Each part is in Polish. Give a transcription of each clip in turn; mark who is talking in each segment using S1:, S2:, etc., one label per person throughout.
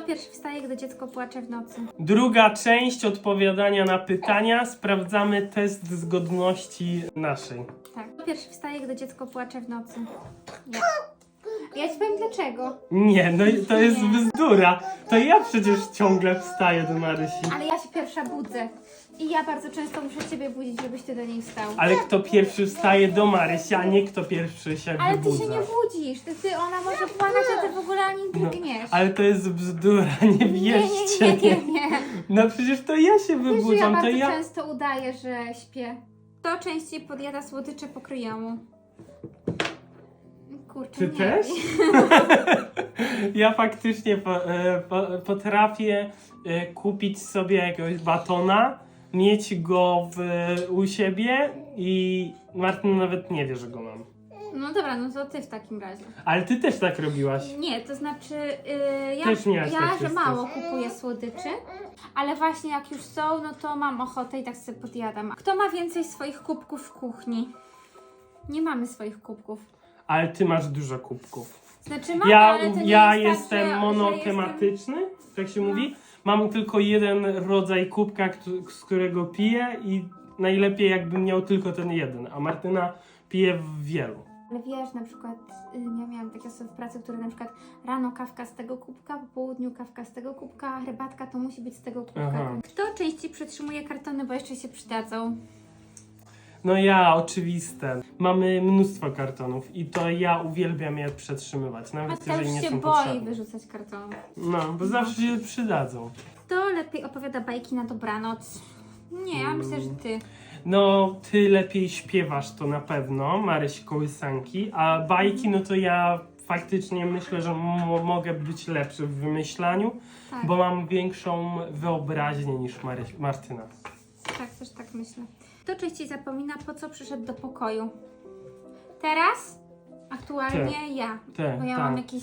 S1: Kto pierwszy wstaje, gdy dziecko płacze w nocy?
S2: Druga część odpowiadania na pytania. Sprawdzamy test zgodności naszej.
S1: Tak. Kto pierwszy wstaje, gdy dziecko płacze w nocy? Ja. Ja ci powiem dlaczego.
S2: Nie, no i to jest
S1: Nie.
S2: bzdura. To ja przecież ciągle wstaję do Marysi.
S1: Ale ja się pierwsza budzę. I ja bardzo często muszę ciebie budzić, żebyś ty do niej wstał.
S2: Ale kto pierwszy wstaje do Marysi, a nie kto pierwszy się
S1: Ale ty
S2: wybudza.
S1: się nie budzisz. Ty, ty ona może płakać, a ty w ogóle ani
S2: No,
S1: drgniesz.
S2: ale to jest bzdura, nie
S1: nie,
S2: wierzcie.
S1: nie, nie, nie, nie.
S2: No przecież to ja się
S1: Wiesz, że ja
S2: wybudzam, to
S1: bardzo
S2: ja...
S1: często udaję, że śpię. Kto częściej podjada słodycze pokryjomu? Kurczę,
S2: Ty
S1: nie.
S2: też? ja faktycznie po, e, po, potrafię e, kupić sobie jakiegoś batona, mieć go w, u siebie i Martin nawet nie wie, że go mam.
S1: No dobra, no to ty w takim razie.
S2: Ale ty też tak robiłaś.
S1: Nie, to znaczy yy, ja,
S2: Też miałaś
S1: ja
S2: tak
S1: że mało kupuję słodyczy, ale właśnie jak już są, no to mam ochotę i tak sobie podjadam. Kto ma więcej swoich kubków w kuchni? Nie mamy swoich kubków.
S2: Ale ty masz dużo kubków.
S1: Znaczy mamy,
S2: Ja,
S1: ale to nie
S2: ja
S1: jest tak,
S2: jestem
S1: że,
S2: monotematyczny, tak się mówi. Mam tylko jeden rodzaj kubka, któ- z którego piję i najlepiej jakbym miał tylko ten jeden, a Martyna pije w wielu.
S1: Ale wiesz, na przykład y, ja miałam takie osoby w pracy, które na przykład rano kawka z tego kubka, po południu kawka z tego kubka, a herbatka to musi być z tego kubka.
S2: Aha.
S1: Kto częściej przetrzymuje kartony, bo jeszcze się przydadzą?
S2: No ja, oczywiste. Mamy mnóstwo kartonów i to ja uwielbiam je przetrzymywać, nawet
S1: już
S2: jeżeli nie
S1: się
S2: są
S1: boi
S2: potrzebne.
S1: wyrzucać kartonów?
S2: No, bo zawsze się przydadzą.
S1: Kto lepiej opowiada bajki na dobranoc? Nie, ja myślę, że ty.
S2: No, ty lepiej śpiewasz to na pewno, Maryś Kołysanki, a bajki, no to ja faktycznie myślę, że mo- mogę być lepszy w wymyślaniu,
S1: Tak,
S2: bo mam większą wyobraźnię niż Maryś, Martyna.
S1: tak, też tak myślę. Kto częściej zapomina, po co przyszedł do pokoju? Teraz? Aktualnie ja.
S2: Ty,
S1: Bo ja
S2: tak.
S1: mam jakiś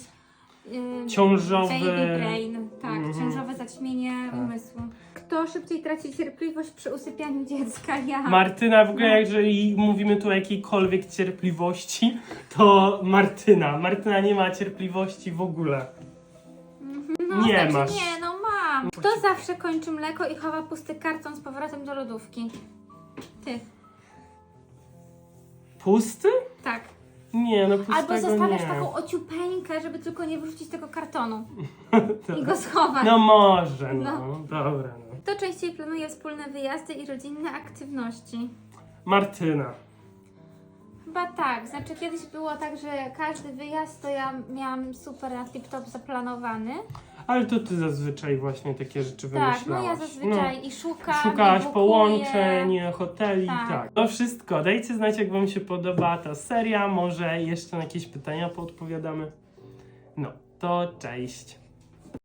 S1: yy,
S2: Ciążowy...
S1: baby brain. Tak,
S2: Mhm.
S1: ciążowe zaćmienie
S2: Tak.
S1: umysłu. Kto szybciej traci cierpliwość przy usypianiu dziecka? Ja.
S2: Martyna, w ogóle
S1: No.
S2: jeżeli mówimy tu o jakiejkolwiek cierpliwości, to Martyna. Martyna nie ma cierpliwości w ogóle.
S1: no,
S2: nie
S1: znaczy
S2: masz.
S1: Nie, no mam. Kto zawsze kończy mleko i chowa pusty karton z powrotem do lodówki? Ty.
S2: Pusty?
S1: Tak.
S2: Nie, no pustego
S1: Albo zostawiasz
S2: nie.
S1: taką ociupeńkę, żeby tylko nie wyrzucić tego kartonu
S2: Tak.
S1: i go schować.
S2: No może, no.
S1: No.
S2: Dobra, no.
S1: Kto częściej planuje wspólne wyjazdy i rodzinne aktywności?
S2: Martyna.
S1: Chyba tak. Znaczy kiedyś było tak, że każdy wyjazd to ja miałam super na tip-top zaplanowany.
S2: Ale to ty zazwyczaj właśnie takie rzeczy
S1: Tak, no
S2: wymyślałaś.
S1: ja zazwyczaj i szukam,
S2: No. Szukałaś
S1: i
S2: połączeń, hoteli, tak.
S1: Tak.
S2: No wszystko. Dajcie znać, jak wam się podoba ta seria. Może jeszcze na jakieś pytania poodpowiadamy. No, to cześć.